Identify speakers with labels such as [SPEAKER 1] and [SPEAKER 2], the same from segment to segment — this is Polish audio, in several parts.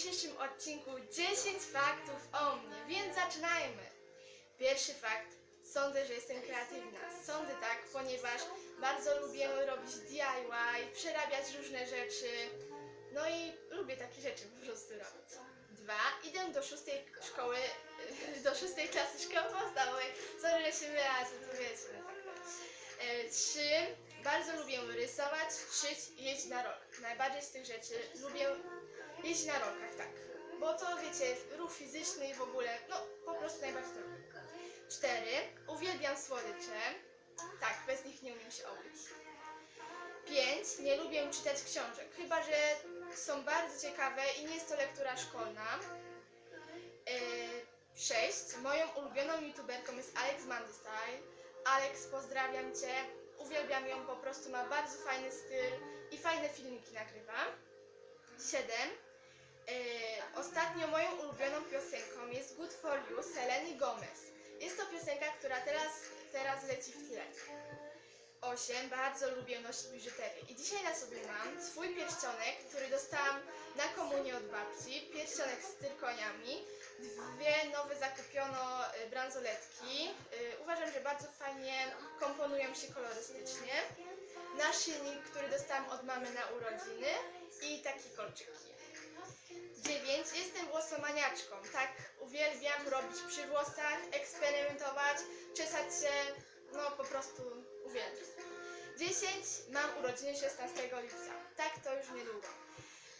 [SPEAKER 1] dzisiejszym odcinku 10 faktów o mnie, więc zaczynajmy. Pierwszy fakt. Sądzę, że jestem kreatywna. Sądzę tak, ponieważ bardzo lubię robić DIY, przerabiać różne rzeczy. No i lubię takie rzeczy po prostu robić. Dwa. Idę do szóstej szkoły, do szóstej klasy szkoły podstawowej. Sorry, że się wyrażę, to wiecie. tak. E, Trzy. Bardzo lubię rysować, szyć i jeździć na rolkach. Najbardziej z tych rzeczy lubię jeździć na rolkach, tak. Bo to wiecie, ruch fizyczny i w ogóle, no po prostu najbardziej to lubię. Cztery. Uwielbiam słodycze. Tak, bez nich nie umiem się obyć. Pięć. Nie lubię czytać książek, chyba że są bardzo ciekawe i nie jest to lektura szkolna. Yy, sześć. Moją ulubioną youtuberką jest Alex Mandy Style. Alex, pozdrawiam Cię. Uwielbiam ją, po prostu ma bardzo fajny styl i fajne filmiki nagrywa. 7. ostatnio moją ulubioną piosenką jest Good For You Seleny Gomez. Jest to piosenka, która teraz, teraz leci w tle. 8. Bardzo lubię nosić biżuterię. I dzisiaj na sobie mam swój pierścionek, który dostałam na komunię od babci. Pierścionek z tyrkoniami. Dwie nowe zakupiono y, bransoletki. Y, Uważam, że bardzo fajnie komponują się kolorystycznie. Naszyjnik, który dostałam od mamy na urodziny i takie kolczyki. 9. Jestem włosomaniaczką. Tak, uwielbiam robić przy włosach, eksperymentować, czesać się, no po prostu uwielbiam. 10. Mam urodziny 16 lipca. Tak, to już niedługo.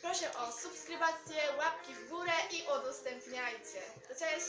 [SPEAKER 1] Proszę o subskrybację, łapki w górę i udostępniajcie. To cześć!